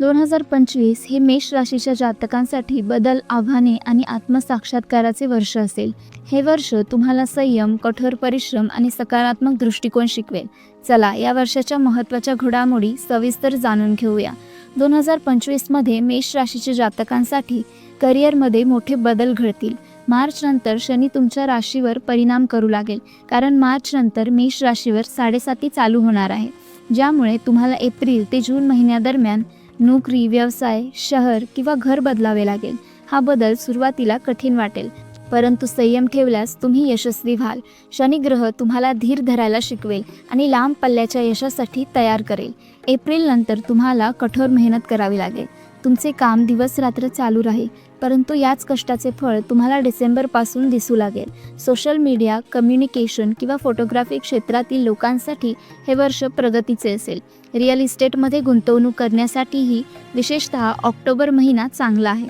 दोन हजार पंचवीस हे मेष राशीच्या जातकांसाठी बदल आव्हाने आणि आत्मसाक्षात्काराचे वर्ष असेल. हे वर्ष तुम्हाला संयम कठोर परिश्रम आणि सकारात्मक दृष्टिकोन शिकवेल. चला या वर्षाच्या महत्त्वाच्या घडामोडी सविस्तर जाणून घेऊया. दोन हजार पंचवीसमध्ये मेष राशीच्या जातकांसाठी करिअरमध्ये मोठे बदल घडतील. मार्च नंतर शनी तुमच्या राशीवर परिणाम करू लागेल कारण मार्च नंतर मेष राशीवर साडेसाती चालू होणार आहे. ज्यामुळे तुम्हाला एप्रिल ते जून महिन्यादरम्यान नोकरी व्यवसाय शहर किंवा घर बदलावे लागेल. हा बदल सुरुवातीला कठीण वाटेल परंतु संयम ठेवल्यास तुम्ही यशस्वी व्हाल. शनिग्रह तुम्हाला धीर धरायला शिकवेल आणि लांब पल्ल्याच्या यशासाठी तयार करेल. एप्रिल नंतर तुम्हाला कठोर मेहनत करावी लागेल. तुमचे काम दिवस रात्र चालू राहील. परंतु याच कष्टाचे फळ तुम्हाला डिसेंबरपासून दिसू लागेल. सोशल मीडिया कम्युनिकेशन किंवा फोटोग्राफी क्षेत्रातील लोकांसाठी हे वर्ष प्रगतीचे असेल. रिअल इस्टेटमध्ये गुंतवणूक करण्यासाठीही विशेषतः ऑक्टोबर महिना चांगला आहे.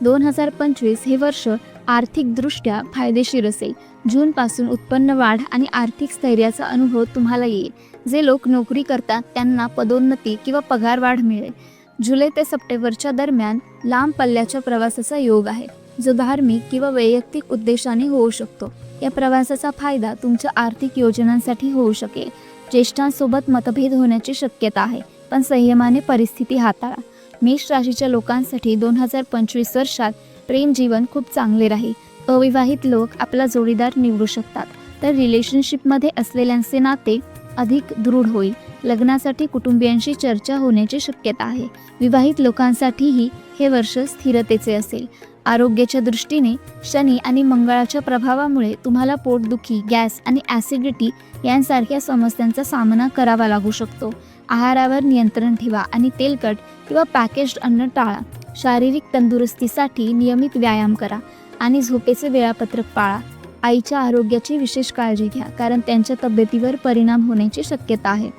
दोन हजार पंचवीस हे वर्ष आर्थिकदृष्ट्या फायदेशीर असेल. जूनपासून उत्पन्न वाढ आणि आर्थिक स्थैर्याचा अनुभव तुम्हाला येईल. जे लोक नोकरी करतात त्यांना पदोन्नती किंवा पगारवाढ मिळेल. जुलै ते सप्टेंबरच्या दरम्यान लांब पल्ल्याच्या प्रवासाचा योग आहे जो धार्मिक किंवा वैयक्तिक उद्देशाने होऊ शकतो. या प्रवासाचा फायदा तुमच्या आर्थिक योजनांसाठी होऊ शकेल. ज्येष्ठांसोबत मतभेद होण्याची शक्यता आहे पण संयमाने परिस्थिती हाताळा. मेष राशीच्या लोकांसाठी दोन हजार पंचवीस वर्षात प्रेम जीवन खूप चांगले राहील. अविवाहित लोक आपला जोडीदार निवडू शकतात तर रिलेशनशिपमध्ये असलेल्यांचे नाते अधिक दृढ होईल. लग्नासाठी कुटुंबियांशी चर्चा होण्याची शक्यता आहे. विवाहित लोकांसाठीही हे वर्ष स्थिरतेचे असेल. आरोग्याच्या दृष्टीने शनी आणि मंगळाच्या प्रभावामुळे तुम्हाला पोटदुखी गॅस आणि ॲसिडिटी यांसारख्या समस्यांचा सामना करावा लागू शकतो. आहारावर नियंत्रण ठेवा आणि तेलकट किंवा पॅकेज्ड अन्न टाळा. शारीरिक तंदुरुस्तीसाठी नियमित व्यायाम करा आणि झोपेचे वेळापत्रक पाळा. आईच्या आरोग्याची विशेष काळजी घ्या कारण त्यांच्या तब्येतीवर परिणाम होण्याची शक्यता आहे.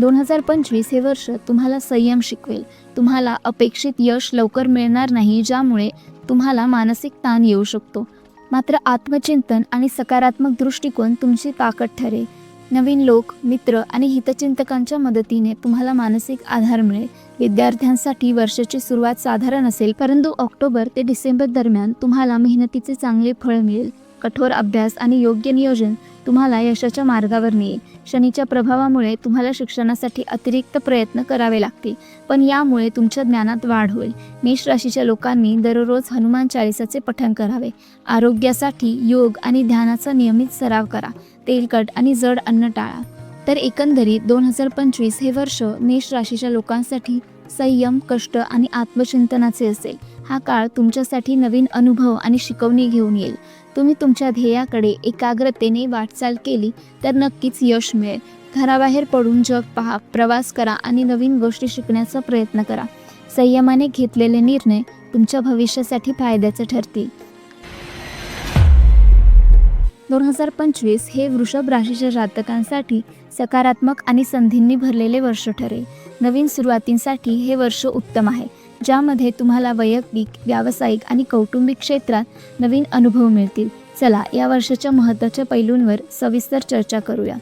दोन हजार पंचवीस हे वर्ष तुम्हाला संयम शिकवेल. तुम्हाला अपेक्षित यश लवकर मिळणार नाही ज्यामुळे तुम्हाला मानसिक ताण येऊ शकतो. मात्र आत्मचिंतन आणि सकारात्मक दृष्टिकोन तुमची ताकद ठरेल. नवीन लोक मित्र आणि हितचिंतकांच्या मदतीने तुम्हाला मानसिक आधार मिळेल. विद्यार्थ्यांसाठी वर्षाची सुरुवात साधारण असेल परंतु ऑक्टोबर ते डिसेंबर दरम्यान तुम्हाला मेहनतीचे चांगले फळ मिळेल. कठोर अभ्यास आणि योग्य नियोजन तुम्हाला यशाच्या मार्गावर नेईल. शनीच्या प्रभावामुळे तुम्हाला शिक्षणासाठी अतिरिक्त प्रयत्न करावे लागतील पण यामुळे तुमच्या ज्ञानात वाढ होईल. मेष राशीच्या लोकांनी दररोज हनुमान चालिसाचे पठण करावे. आरोग्यासाठी योग आणि ध्यानाचा नियमित सराव करा. तेलकट आणि जड अन्न टाळा. तर एकंदरीत दोन हजार पंचवीस हे वर्ष मेष राशीच्या लोकांसाठी संयम कष्ट आणि आत्मचिंतनाचे असेल. हा काळ तुमच्यासाठी नवीन अनुभव आणि शिकवणी घेऊन येईल. तुम्ही तुमच्या ध्येयाकडे एकाग्रतेने वाटचाल केली तर नक्कीच यश मिळेल. घराबाहेर पडून जग पहा प्रवास करा आणि नवीन गोष्टी शिकण्याचा प्रयत्न करा. संयमाने घेतलेले निर्णय तुमच्या भविष्यासाठी फायद्याचे ठरतील. दोन हजार पंचवीस हे वृषभ राशीच्या जातकांसाठी सकारात्मक आणि संधींनी भरलेले वर्ष ठरेल. नवीन सुरुवातींसाठी हे वर्ष उत्तम आहे. ज्यामध्ये तुम्हाला वैयक्तिक व्यावसायिक आणि कौटुंबिक क्षेत्रात नवीन अनुभव मिळतील. चला या वर्षाच्या महत्त्वाच्या पैलूंवर सविस्तर चर्चा करूया.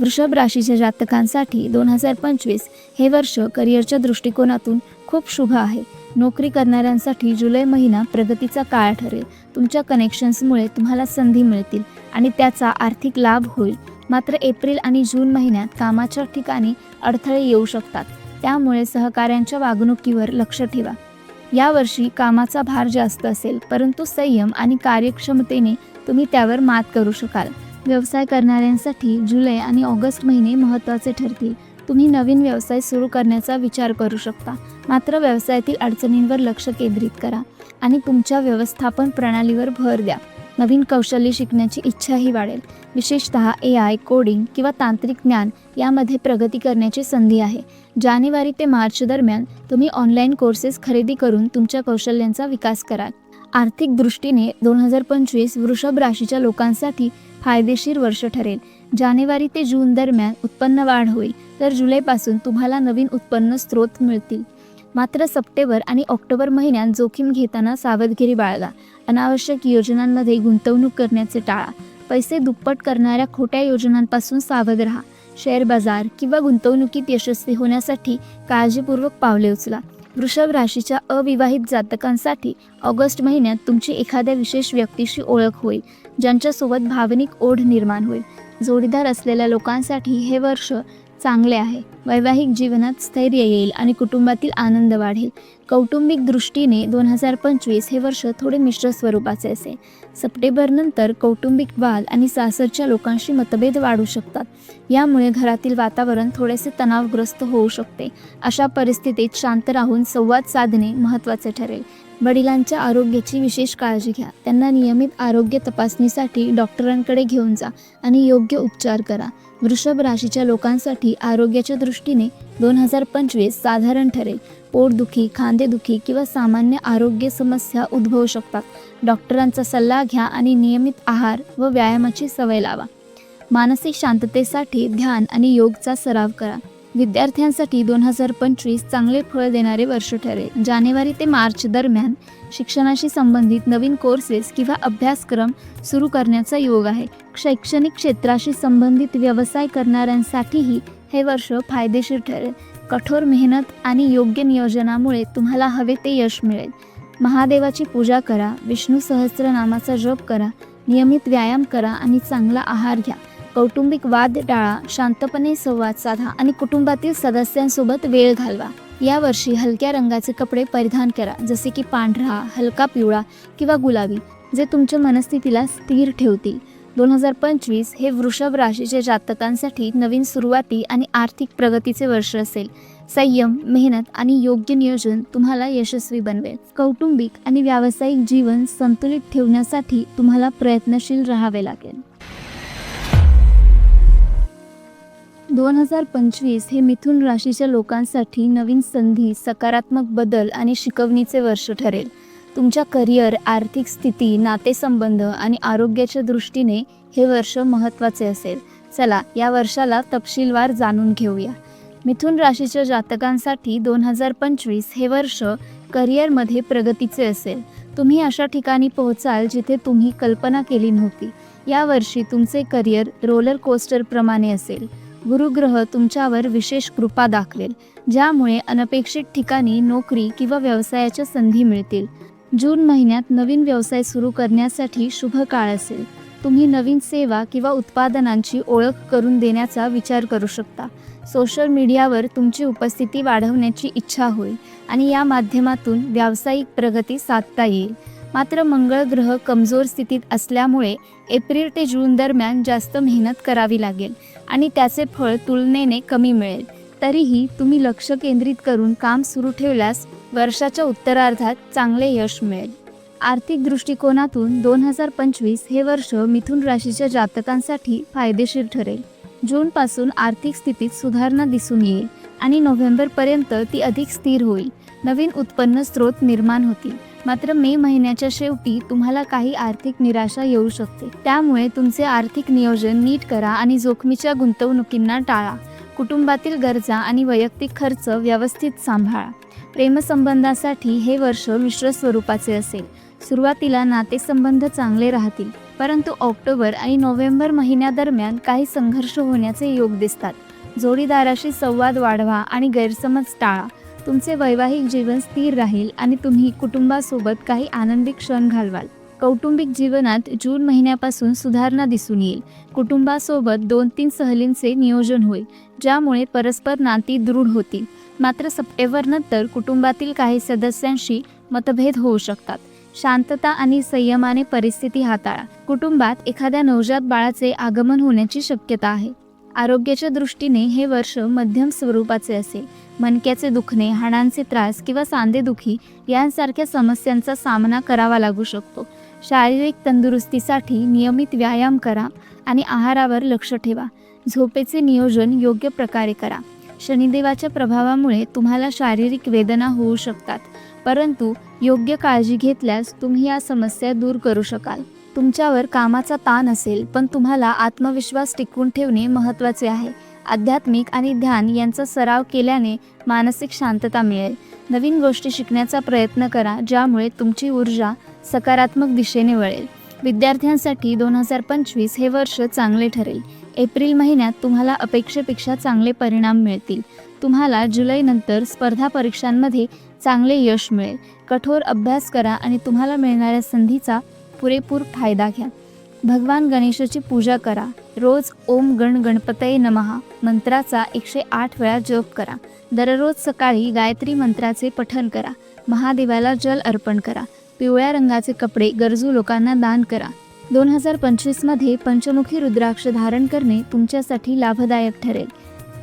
वृषभ राशीच्या जातकांसाठी दोन हजार पंचवीस हे वर्ष करिअरच्या दृष्टिकोनातून खूप शुभ आहे. नोकरी करणाऱ्यांसाठी जुलै महिना प्रगतीचा काळ ठरेल. तुमच्या कनेक्शन्समुळे तुम्हाला संधी मिळतील आणि त्याचा आर्थिक लाभ होईल. मात्र एप्रिल आणि जून महिन्यात कामाच्या ठिकाणी अडथळे येऊ शकतात. त्यामुळे सहकाऱ्यांच्या वागणुकीवर लक्ष ठेवा. यावर्षी कामाचा भार जास्त असेल परंतु संयम आणि कार्यक्षमतेने तुम्ही त्यावर मात करू शकाल. व्यवसाय करणाऱ्यांसाठी जुलै आणि ऑगस्ट महिने महत्त्वाचे ठरतील. तुम्ही नवीन व्यवसाय सुरू करण्याचा विचार करू शकता. मात्र व्यवसायातील अडचणींवर लक्ष केंद्रित करा आणि तुमच्या व्यवस्थापन प्रणालीवर भर द्या. नवीन कौशल्य शिकण्याची इच्छाही वाढेल. विशेषतः ए आय कोडिंग किंवा तांत्रिक ज्ञान यामध्ये प्रगती करण्याची संधी आहे. जानेवारी ते मार्च दरम्यान तुम्ही ऑनलाईन कोर्सेस खरेदी करून तुमच्या कौशल्यांचा विकास कराल. आर्थिक दृष्टीने दोन हजार पंचवीस वृषभ राशीच्या लोकांसाठी फायदेशीर वर्ष ठरेल. जानेवारी ते जून दरम्यान उत्पन्न वाढ होईल तर जुलैपासून तुम्हाला नवीन उत्पन्न स्रोत मिळतील. मात्र सप्टेंबर आणि ऑक्टोबर महिन्यात जोखीम घेताना सावधगिरी बाळगा. अनावश्यक योजनांमध्ये गुंतवणूक करण्याचे टाळा. पैसे दुप्पट करणाऱ्या खोट्या योजनांपासून सावध राहा. शेअर बाजार किंवा गुंतवणुकीत यशस्वी होण्यासाठी काळजीपूर्वक पावले उचला. वृषभ राशीच्या अविवाहित जातकांसाठी ऑगस्ट महिन्यात तुमची एखाद्या विशेष व्यक्तीशी ओळख होईल ज्यांच्यासोबत भावनिक ओढ निर्माण होईल. जोडीदार असलेल्या लोकांसाठी हे वर्ष चांगले आहे. वैवाहिक जीवनात स्थैर्य येईल आणि कुटुंबातील आनंद वाढेल. कौटुंबिक दृष्टीने दोन हजार पंचवीस हे वर्ष थोडे मिश्र स्वरूपाचे असेल. सप्टेंबरनंतर कौटुंबिक वाद आणि सासरच्या लोकांशी मतभेद वाढू शकतात. यामुळे घरातील वातावरण थोडेसे तणावग्रस्त होऊ शकते. अशा परिस्थितीत शांत राहून संवाद साधणे महत्त्वाचे ठरेल. वडिलांच्या आरोग्याची विशेष काळजी घ्या. त्यांना नियमित आरोग्य तपासणीसाठी डॉक्टरांकडे घेऊन जा आणि योग्य उपचार करा. वृषभ राशीच्या लोकांसाठी आरोग्याच्या दृष्टीने दोन हजार पंचवीस साधारण ठरेल. पोटदुखी खांदेदुखी किंवा सामान्य आरोग्य समस्या उद्भवू शकतात. डॉक्टरांचा सल्ला घ्या आणि नियमित आहार व व्यायामाची सवय लावा. मानसिक शांततेसाठी ध्यान आणि योगचा सराव करा. विद्यार्थ्यांसाठी दोन हजार पंचवीस चांगले फळ देणारे वर्ष ठरेल. जानेवारी ते मार्च दरम्यान शिक्षणाशी संबंधित नवीन कोर्सेस किंवा अभ्यासक्रम सुरू करण्याचा योग आहे. शैक्षणिक क्षेत्राशी संबंधित व्यवसाय करणाऱ्यांसाठीही हे वर्ष फायदेशीर ठरेल. कठोर मेहनत आणि योग्य नियोजनामुळे तुम्हाला हवे ते यश मिळेल. महादेवाची पूजा करा विष्णू सहस्त्रनामाचा जप करा नियमित व्यायाम करा आणि चांगला आहार घ्या. कौटुंबिक वाद टाळा शांतपणे संवाद साधा आणि कुटुंबातील सदस्यांसोबत वेळ घालवा. यावर्षी हलक्या रंगाचे कपडे परिधान करा जसे की पांढरा हलका पिवळा किंवा गुलाबी जे तुमच्या मनस्थितीला स्थिर ठेवतील. दोन हजार पंचवीस हे वृषभ राशीच्या जातकांसाठी नवीन सुरुवाती आणि आर्थिक प्रगतीचे वर्ष असेल. संयम मेहनत आणि योग्य नियोजन तुम्हाला यशस्वी बनवेल. कौटुंबिक आणि व्यावसायिक जीवन संतुलित ठेवण्यासाठी तुम्हाला प्रयत्नशील राहावे लागेल. दोन हजार पंचवीस हे मिथुन राशीच्या लोकांसाठी नवीन संधी सकारात्मक बदल आणि शिकवणीचे वर्ष ठरेल. तुमच्या करिअर आर्थिक स्थिती नातेसंबंध आणि आरोग्याच्या दृष्टीने हे वर्ष महत्त्वाचे असेल. चला या वर्षाला तपशीलवार जाणून घेऊया. मिथुन राशीच्या जातकांसाठी दोन हजार पंचवीस हे वर्ष करिअरमध्ये प्रगतीचे असेल. तुम्ही अशा ठिकाणी पोहोचाल जिथे तुम्ही कल्पना केली नव्हती. यावर्षी तुमचे करिअर रोलर कोस्टरप्रमाणे असेल. गुरुग्रह तुमच्यावर विशेष कृपा दाखवेल ज्यामुळे अनपेक्षित ठिकाणी नोकरी किंवा व्यवसायाच्या संधी मिळतील. जून महिन्यात नवीन व्यवसाय सुरू करण्यासाठी शुभ काळ असेल. तुम्ही नवीन सेवा किंवा उत्पादनांची ओळख करून देण्याचा विचार करू शकता. सोशल मीडियावर तुमची उपस्थिती वाढवण्याची इच्छा होईल आणि या माध्यमातून व्यावसायिक प्रगती साधता येईल. मात्र मंगळ ग्रह कमजोर स्थितीत असल्यामुळे एप्रिल ते जून दरम्यान जास्त मेहनत करावी लागेल आणि त्याचे फळ तुलनेने कमी मिळेल. तरीही तुम्ही लक्ष केंद्रित करून काम सुरू ठेवल्यास वर्षाच्या उत्तरार्धात चांगले यश मिळेल. आर्थिक दृष्टिकोनातून दोन हजार पंचवीस हे वर्ष मिथुन राशीच्या जातकांसाठी फायदेशीर ठरेल. जूनपासून आर्थिक स्थितीत सुधारणा दिसून येईल आणि नोव्हेंबरपर्यंत ती अधिक स्थिर होईल. नवीन उत्पन्न स्रोत निर्माण होतील. मात्र मे महिन्याच्या शेवटी तुम्हाला काही आर्थिक निराशा येऊ शकते. त्यामुळे तुमचे आर्थिक नियोजन नीट करा आणि जोखमीच्या गुंतवणुकींना टाळा. कुटुंबातील गरजा आणि वैयक्तिक खर्च व्यवस्थित सांभाळा. प्रेमसंबंधासाठी हे वर्ष मिश्र स्वरूपाचे असेल. सुरुवातीला नातेसंबंध चांगले राहतील परंतु ऑक्टोबर आणि नोव्हेंबर महिन्यादरम्यान काही संघर्ष होण्याचे योग दिसतात. जोडीदाराशी संवाद वाढवा आणि गैरसमज टाळा. तुमचे वैवाहिक जीवन स्थिर राहील आणि तुम्ही कुटुंबासोबत काही आनंदी क्षण घालवाल. कौटुंबिक जीवनात जून महिन्यापासून सुधारणा दिसून येईल. कुटुंबासोबत दोन तीन सहलींचे नियोजन होईल ज्यामुळे परस्पर नाती दृढ होतील. मात्र सप्टेंबरनंतर कुटुंबातील काही सदस्यांशी मतभेद होऊ शकतात. शांतता आणि संयमाने परिस्थिती हाताळा. कुटुंबात एखाद्या नवजात बाळाचे आगमन होण्याची शक्यता आहे. आरोग्याच्या दृष्टीने हे वर्ष मध्यम स्वरूपाचे असेल मणक्याचे दुखणे हाडांचे त्रास किंवा सांधेदुखी यांसारख्या समस्यांचा सामना करावा लागू शकतो. शारीरिक तंदुरुस्तीसाठी नियमित व्यायाम करा आणि आहारावर लक्ष ठेवा. झोपेचे नियोजन योग्य प्रकारे करा. शनिदेवाच्या प्रभावामुळे तुम्हाला शारीरिक वेदना होऊ शकतात परंतु योग्य काळजी घेतल्यास तुम्ही या समस्या दूर करू शकाल. तुमच्यावर कामाचा ताण असेल पण तुम्हाला आत्मविश्वास टिकवून ठेवणे महत्त्वाचे आहे. आध्यात्मिक आणि ध्यान यांचा सराव केल्याने मानसिक शांतता मिळेल. नवीन गोष्टी शिकण्याचा प्रयत्न करा ज्यामुळे तुमची ऊर्जा सकारात्मक दिशेने वळेल. विद्यार्थ्यांसाठी दोन हजार पंचवीस हे वर्ष चांगले ठरेल. एप्रिल महिन्यात तुम्हाला अपेक्षेपेक्षा चांगले परिणाम मिळतील. तुम्हाला जुलैनंतर स्पर्धा परीक्षांमध्ये चांगले यश मिळेल. कठोर अभ्यास करा आणि तुम्हाला मिळणाऱ्या संधीचा पुरेपूर फायदा घ्या. भगवान गणेशाची पूजा करा. रोज ओम गण गणपतये नमहा मंत्राचा एकशे आठ वेळा जप करा. दररोज सकाळी गायत्री मंत्राचे पठन करा. महादेवाला जल अर्पण करा. पिवळ्या रंगाचे कपडे गरजू लोकांना दान करा. दोन हजार पंचवीसमध्ये पंचमुखी रुद्राक्ष धारण करणे तुमच्यासाठी लाभदायक ठरेल.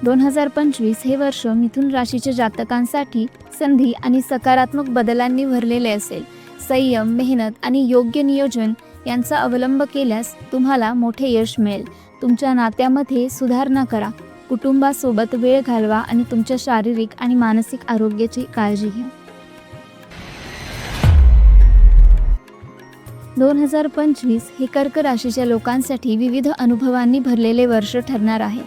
दोन हजार पंचवीस हे वर्ष मिथुन राशीच्या जातकांसाठी संधी आणि सकारात्मक बदलांनी भरलेले असेल. संयम मेहनत आणि योग्य नियोजन यांचा अवलंब केल्यास तुम्हाला मोठे यश मिळेल. तुमच्या नात्यामध्ये सुधारणा करा. कुटुंबासोबत वेळ घालवा आणि तुमच्या शारीरिक आणि मानसिक आरोग्याची काळजी घ्या. दोन हजार पंचवीस हे कर्क राशीच्या लोकांसाठी विविध अनुभवांनी भरलेले वर्ष ठरणार आहे.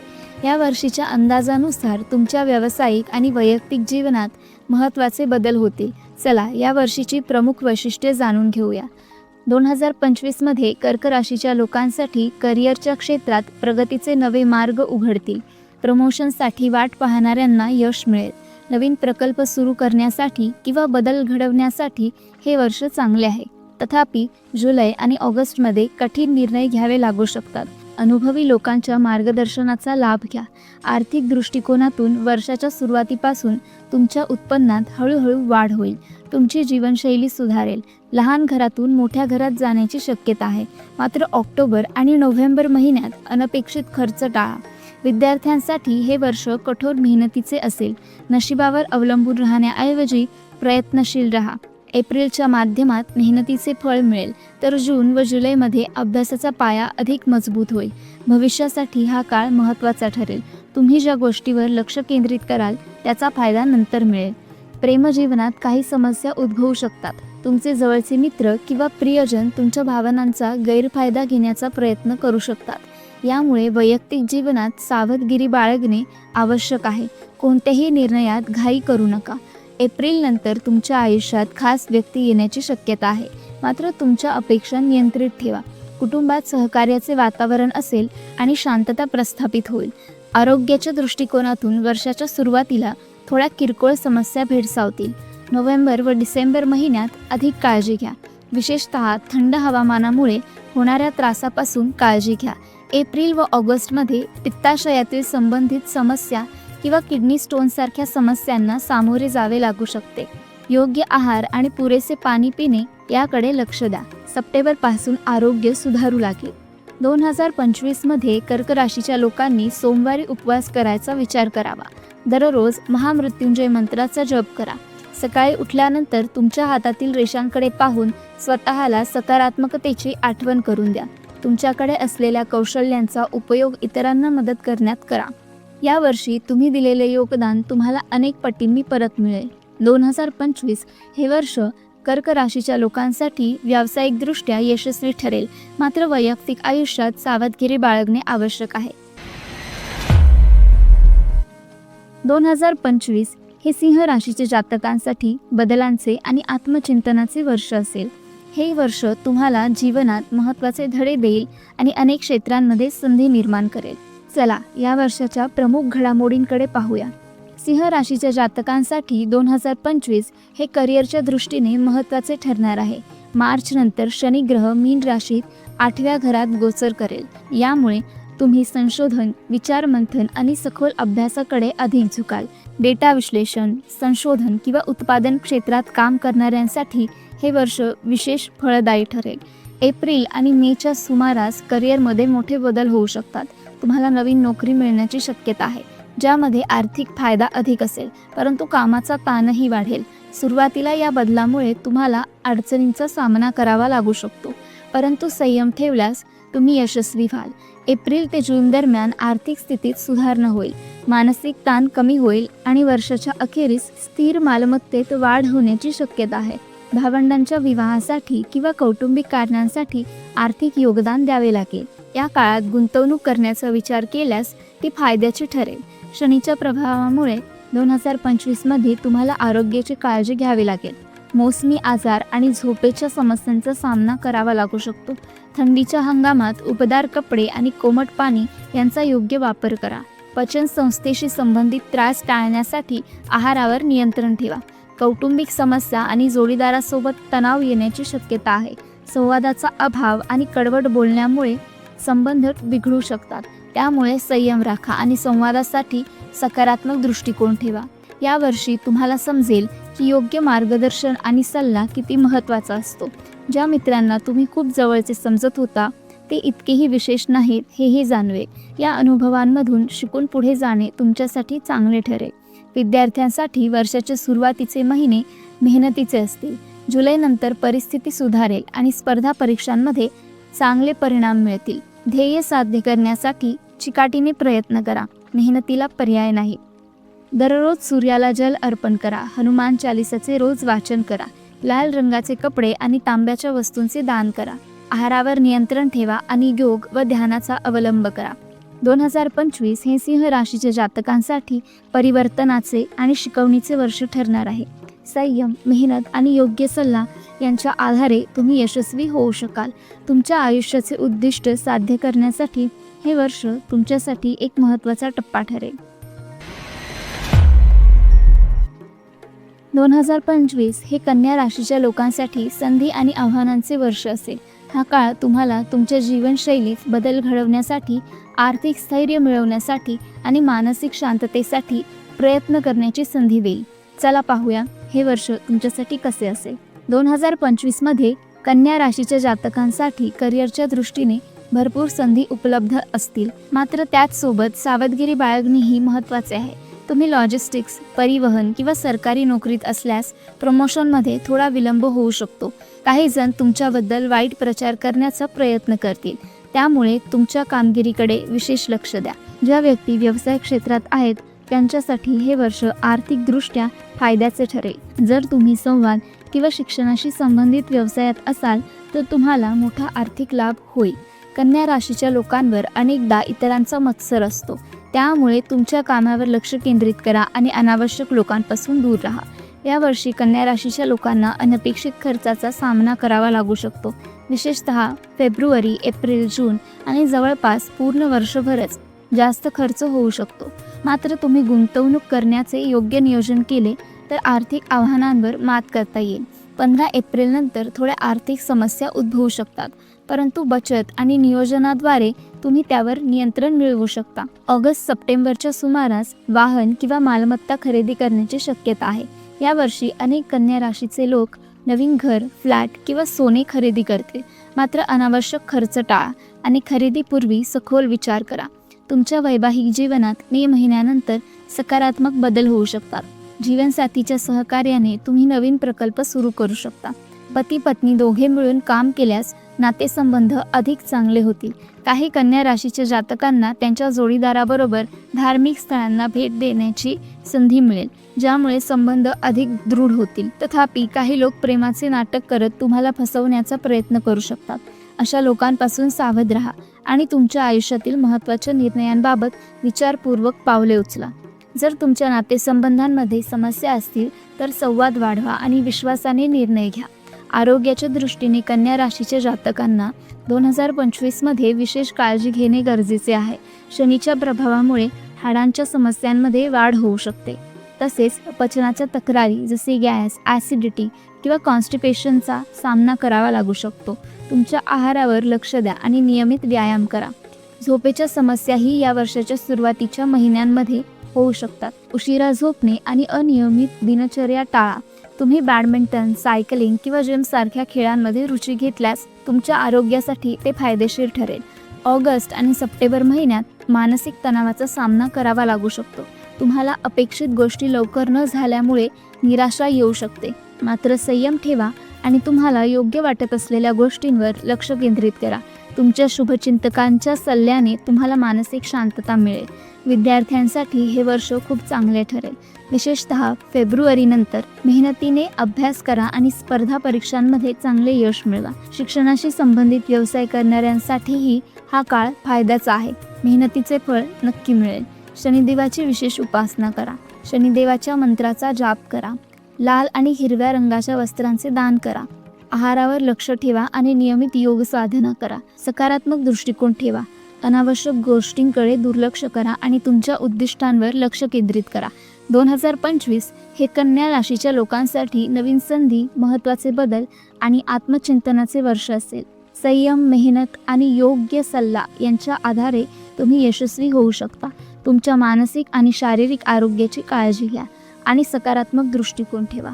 या वर्षीच्या अंदाजानुसार तुमच्या व्यावसायिक आणि वैयक्तिक जीवनात महत्त्वाचे बदल होतील. चला या वर्षीची प्रमुख वैशिष्ट्ये जाणून घेऊया. दोन हजार पंचवीसमध्ये कर्क राशीच्या लोकांसाठी करिअरच्या क्षेत्रात प्रगतीचे नवे मार्ग उघडतील. प्रमोशनसाठी वाट पाहणाऱ्यांना यश मिळेल. नवीन प्रकल्प सुरू करण्यासाठी किंवा बदल घडवण्यासाठी हे वर्ष चांगले आहे. तथापि जुलै आणि ऑगस्टमध्ये कठीण निर्णय घ्यावे लागू शकतात. अनुभवी लोकांच्या मार्गदर्शनाचा लाभ घ्या. आर्थिक दृष्टिकोनातून वर्षाच्या सुरुवातीपासून तुमच्या उत्पन्नात हळूहळू वाढ होईल. तुमची जीवनशैली सुधारेल. लहान घरातून मोठ्या घरात जाण्याची शक्यता आहे. मात्र ऑक्टोबर आणि नोव्हेंबर महिन्यात अनपेक्षित खर्च टाळा. विद्यार्थ्यांसाठी हे वर्ष कठोर मेहनतीचे असेल. नशिबावर अवलंबून राहण्याऐवजी प्रयत्नशील रहा. एप्रिलच्या माध्यमात मेहनतीचे फळ मिळेल तर जून व जुलैमध्ये अभ्यासाचा पाया अधिक मजबूत होईल. भविष्यासाठी हा काळ महत्त्वाचा ठरेल. तुम्ही ज्या गोष्टीवर लक्ष केंद्रित कराल त्याचा फायदा नंतर मिळेल. प्रेमजीवनात काही समस्या उद्भवू शकतात. तुमचे जवळचे मित्र किंवा प्रियजन तुमच्या भावनांचा गैरफायदा घेण्याचा प्रयत्न करू शकतात. यामुळे वैयक्तिक जीवनात सावधगिरी बाळगणे आवश्यक आहे. कोणत्याही निर्णयात घाई करू नका. एप्रिलनंतर तुमच्या आयुष्यात खास व्यक्ती येण्याची शक्यता आहे. मात्र तुमच्या अपेक्षा नियंत्रित ठेवा. कुटुंबात सहकार्याचे वातावरण असेल आणि शांतता प्रस्थापित होईल. आरोग्याच्या दृष्टिकोनातून वर्षाच्या सुरुवातीला थोड्या किरकोळ समस्या भेडसावतील. नोव्हेंबर व डिसेंबर महिन्यात अधिक काळजी घ्या. विशेषतः थंड हवामानामुळे होणाऱ्या त्रासापासून काळजी घ्या. एप्रिल व ऑगस्टमध्ये पित्ताशयातील संबंधित समस्या किंवा किडनी स्टोनसारख्या समस्यांना सामोरे जावे लागू शकते. योग्य आहार आणि पुरेसे पाणी पिणे याकडे लक्ष द्या. सप्टेंबरपासून आरोग्य सुधारू लागेल. दोन हजार पंचवीसमध्ये कर्क राशीच्या लोकांनी सोमवारी उपवास करायचा विचार करावा. दररोज महामृत्युंजय मंत्राचा जप करा. सकाळी उठल्यानंतर तुमच्या हातातील रेषांकडे पाहून स्वतःला सकारात्मकतेची आठवण करून द्या. तुमच्याकडे असलेल्या कौशल्यांचा उपयोग इतरांना मदत करण्यात करा. यावर्षी तुम्ही दिलेले योगदान तुम्हाला अनेक पटींनी परत मिळेल. दोन हजार पंचवीस हे वर्ष कर्क राशीच्या लोकांसाठी व्यावसायिकदृष्ट्या यशस्वी ठरेल. मात्र वैयक्तिक आयुष्यात सावधगिरी बाळगणे आवश्यक आहे. दोन हजार पंचवीस हे सिंह राशीच्या जातकांसाठी बदलांचे आणि आत्मचिंतनाचे वर्ष असेल. हे वर्ष तुम्हाला जीवनात महत्त्वाचे धडे देईल आणि अनेक क्षेत्रांमध्ये संधी निर्माण करेल. चला या वर्षाच्या प्रमुख घडामोडींकडे पाहूया. सिंह राशीच्या जातकांसाठी दोन हजार पंचवीस हे करिअरच्या दृष्टीने महत्त्वाचे ठरणार आहे. मार्च नंतर शनी ग्रह मीन राशीत आठव्या घरात गोचर करेल. यामुळे तुम्ही संशोधन विचारमंथन आणि सखोल अभ्यासाकडे अधिक झुकाल. डेटा विश्लेषण संशोधन किंवा उत्पादन क्षेत्रात काम करणाऱ्यांसाठी हे वर्ष विशेष फळदायी ठरेल. एप्रिल आणि मेच्या सुमारास करिअरमध्ये मोठे बदल होऊ शकतात. तुम्हाला नवीन नोकरी मिळण्याची शक्यता आहे ज्यामध्ये आर्थिक फायदा अधिक असेल परंतु कामाचा ताणही वाढेल. सुरुवातीला या बदलामुळे तुम्हाला अडचणींचा सामना करावा लागू शकतो परंतु संयम ठेवल्यास तुम्ही यशस्वी व्हाल. एप्रिल ते जून दरम्यान आर्थिक स्थितीत सुधारणा होईल मानसिक ताण कमी होईल आणि वर्षाच्या अखेरीस स्थिर मालमत्तेत वाढ होण्याची शक्यता आहे. भावंडांच्या विवाहासाठी किंवा कौटुंबिक कारणांसाठी आर्थिक योगदान द्यावे लागेल. या काळात गुंतवणूक करण्याचा विचार केल्यास ती फायद्याची ठरेल. शनीच्या प्रभावामुळे दोन हजार पंचवीसमध्ये तुम्हाला आरोग्याची काळजी घ्यावी लागेल. मोसमी आजार आणि झोपेच्या समस्यांचा सामना करावा लागू शकतो. थंडीच्या हंगामात उबदार कपडे आणि कोमट पाणी यांचा योग्य वापर करा. पचन संस्थेशी संबंधित त्रास टाळण्यासाठी आहारावर नियंत्रण ठेवा. कौटुंबिक समस्या आणि जोडीदारासोबत तणाव येण्याची शक्यता आहे. संवादाचा अभाव आणि कडवट बोलण्यामुळे संबंध बिघडू शकतात. त्यामुळे संयम राखा आणि संवादासाठी सकारात्मक दृष्टिकोन ठेवा. यावर्षी तुम्हाला समजेल की योग्य मार्गदर्शन आणि सल्ला किती महत्त्वाचा असतो. ज्या मित्रांना तुम्ही खूप जवळचे समजत होता ते इतकेही विशेष नाहीत हेही जाणवे. या अनुभवांमधून शिकून पुढे जाणे तुमच्यासाठी चांगले ठरेल. विद्यार्थ्यांसाठी वर्षाचे सुरुवातीचे महिने मेहनतीचे असतील. जुलैनंतर परिस्थिती सुधारेल आणि स्पर्धा परीक्षांमध्ये चांगले परिणाम मिळतील. ध्येय साध्य करण्यासाठी चिकाटीने प्रयत्न करा. मेहनतीला पर्याय नाही. दररोज सूर्याला जल अर्पण करा. हनुमान चालिसाचे रोज वाचन करा. लाल रंगाचे कपडे आणि तांब्याच्या वस्तूंचे दान करा. आहारावर नियंत्रण ठेवा आणि योग व ध्यानाचा अवलंब करा. दोन हजार पंचवीस हे सिंह राशीच्या जातकांसाठी परिवर्तनाचे आणि शिकवणीचे वर्ष ठरणार आहे. संयम मेहनत आणि योग्य सल्ला यांच्या आधारे तुम्ही यशस्वी होऊ शकाल. तुमच्या आयुष्याचे उद्दिष्ट साध्य करण्यासाठी हे वर्ष तुमच्यासाठी एक महत्त्वाचा टप्पा ठरेल. दोन हजार पंचवीस हे कन्या राशीच्या लोकांसाठी संधी आणि आव्हानांचे वर्ष असेल. हा काळ तुम्हाला तुमच्या जीवनशैलीत बदल घडवण्यासाठी आर्थिक स्थैर्य मिळवण्यासाठी आणि मानसिक शांततेसाठी प्रयत्न करण्याची संधी देईल. चला पाहूया. हे वर्ष तुमच्यासाठी कसे असेल? दोन हजार पंचवीसमध्ये कन्या राशीच्या जातकांसाठी करिअरच्या दृष्टीने भरपूर संधी उपलब्ध असतील. मात्र त्याचसोबत सावधगिरी बाळगणेही महत्त्वाचे आहे. तुम्ही लॉजिस्टिक्स परिवहन किंवा सरकारी नोकरीत असल्यास प्रमोशनमध्ये थोडा विलंब होऊ शकतो. काही जण तुमच्याबद्दल वाईट प्रचार करण्याचा प्रयत्न करतील. त्यामुळे तुमच्या कामगिरीकडे विशेष लक्ष द्या. ज्या व्यक्ती व्यवसाय क्षेत्रात आहेत त्यांच्यासाठी हे वर्ष आर्थिकदृष्ट्या फायद्याचे ठरेल. जर तुम्ही संवाद किंवा शिक्षणाशी संबंधित व्यवसायात असाल तर तुम्हाला मोठा आर्थिक लाभ होईल. कन्या राशीच्या लोकांवर अनेकदा इतरांचा मत्सर असतो. त्यामुळे तुमच्या कामावर लक्ष केंद्रित करा आणि अनावश्यक लोकांपासून दूर राहा. यावर्षी कन्या राशीच्या लोकांना अनपेक्षित खर्चाचा सामना करावा लागू शकतो. विशेषतः फेब्रुवारी एप्रिल जून आणि जवळपास पूर्ण वर्षभरच. जास्त खर्च होऊ शकतो. मात्र तुम्ही गुंतवणूक करण्याचे योग्य नियोजन केले तर आर्थिक आव्हानांवर मात करता येईल. पंधरा एप्रिलनंतर थोड्या आर्थिक समस्या उद्भवू शकतात परंतु बचत आणि नियोजनाद्वारे तुम्ही त्यावर नियंत्रण मिळवू शकता. ऑगस्ट सप्टेंबरच्या सुमारास वाहन किंवा मालमत्ता खरेदी करण्याची शक्यता आहे. यावर्षी अनेक कन्या राशीचे लोक नवीन घर फ्लॅट किंवा सोने खरेदी करतील. मात्र अनावश्यक खर्च टाळा आणि खरेदीपूर्वी सखोल विचार करा. तुमच्या वैवाहिक जीवनात मे महिन्यानंतर सकारात्मक बदल होऊ शकतात. जीवनसाथीच्या सहकार्याने तुम्ही नवीन प्रकल्प सुरू करू शकता. पती पत्नी दोघे मिळून काम केल्यास नातेसंबंध अधिक चांगले होतील. काही कन्या राशीच्या जातकांना त्यांच्या जोडीदाराबरोबर धार्मिक स्थळांना भेट देण्याची संधी मिळेल ज्यामुळे संबंध अधिक दृढ होतील. तथापि काही लोक प्रेमाचे नाटक करत तुम्हाला फसवण्याचा प्रयत्न करू शकतात. अशा लोकांपासून सावध राहा. आणि तुमच्या आयुष्यातील महत्त्वाच्या निर्णयांबाबत विचारपूर्वक पावले उचला. जर तुमच्या नातेसंबंधांमध्ये समस्या असतील तर संवाद वाढवा आणि विश्वासाने निर्णय घ्या. आरोग्याच्या दृष्टीने कन्या राशीच्या जातकांना दोन हजार पंचवीसमध्ये विशेष काळजी घेणे गरजेचे आहे. शनीच्या प्रभावामुळे हाडांच्या समस्यांमध्ये वाढ होऊ शकते. तसेच पचनाच्या तक्रारी जसे गॅस ॲसिडिटी किंवा कॉन्स्टिपेशनचा सामना करावा लागू शकतो. तुमच्या आहारावर लक्ष द्या आणि नियमित व्यायाम करा. झोपेच्या समस्याही या वर्षाच्या सुरुवातीच्या महिन्यांमध्ये होऊ शकतात. उशिरा झोपणे आणि अनियमित दिनचर्या टाळा. तुम्ही बॅडमिंटन सायकलिंग किंवा जिमसारख्या खेळांमध्ये रुची घेतल्यास तुमच्या आरोग्यासाठी ते फायदेशीर ठरेल. ऑगस्ट आणि सप्टेंबर महिन्यात मानसिक तणावाचा सामना करावा लागू शकतो. तुम्हाला अपेक्षित गोष्टी लवकर न झाल्यामुळे निराशा येऊ शकते. मात्र संयम ठेवा आणि तुम्हाला योग्य वाटत असलेल्या गोष्टींवर लक्ष केंद्रित करा. तुमच्या शुभचिंतकांच्या सल्ल्याने तुम्हाला मानसिक शांतता मिळेल. विद्यार्थ्यांसाठी हे वर्ष खूप चांगले ठरेल. विशेषतः फेब्रुवारीनंतर मेहनतीने अभ्यास करा आणि स्पर्धा परीक्षांमध्ये चांगले यश मिळवा. शिक्षणाशी संबंधित व्यवसाय करणाऱ्यांसाठीही हा काळ फायद्याचा आहे. मेहनतीचे फळ नक्की मिळेल. शनिदेवाची विशेष उपासना करा. शनिदेवाच्या मंत्राचा जाप करा. लाल आणि हिरव्या रंगाच्या वस्त्रांचे दान करा. आहारावर लक्ष ठेवा आणि नियमित योग साधना करा. सकारात्मक दृष्टिकोन ठेवा. अनावश्यक गोष्टींकडे दुर्लक्ष करा आणि तुमच्या उद्दिष्टांवर लक्ष केंद्रित करा. दोन हजार पंचवीस हे कन्या राशीच्या लोकांसाठी नवीन संधी महत्त्वाचे बदल आणि आत्मचिंतनाचे वर्ष असेल. संयम मेहनत आणि योग्य सल्ला यांच्या आधारे तुम्ही यशस्वी होऊ शकता. तुमच्या मानसिक आणि शारीरिक आरोग्याची काळजी घ्या. आणि सकारात्मक दृष्टिकोन ठेवा.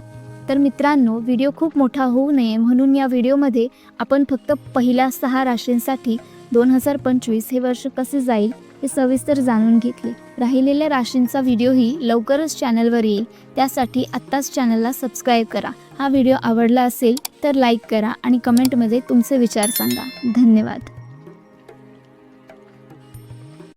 तर मित्रांनो व्हिडिओ खूप मोठा होऊ नये म्हणून या व्हिडिओमध्ये आपण फक्त पहिल्या सहा राशींसाठी दोन हजार पंचवीस हे वर्ष कसे जाईल हे सविस्तर जाणून घेतले. राहिलेल्या राशींचा व्हिडिओही लवकरच चॅनलवर येईल. त्यासाठी आत्ताच चॅनलला सबस्क्राईब करा. हा व्हिडिओ आवडला असेल तर लाईक करा आणि कमेंटमध्ये तुमचे विचार सांगा. धन्यवाद.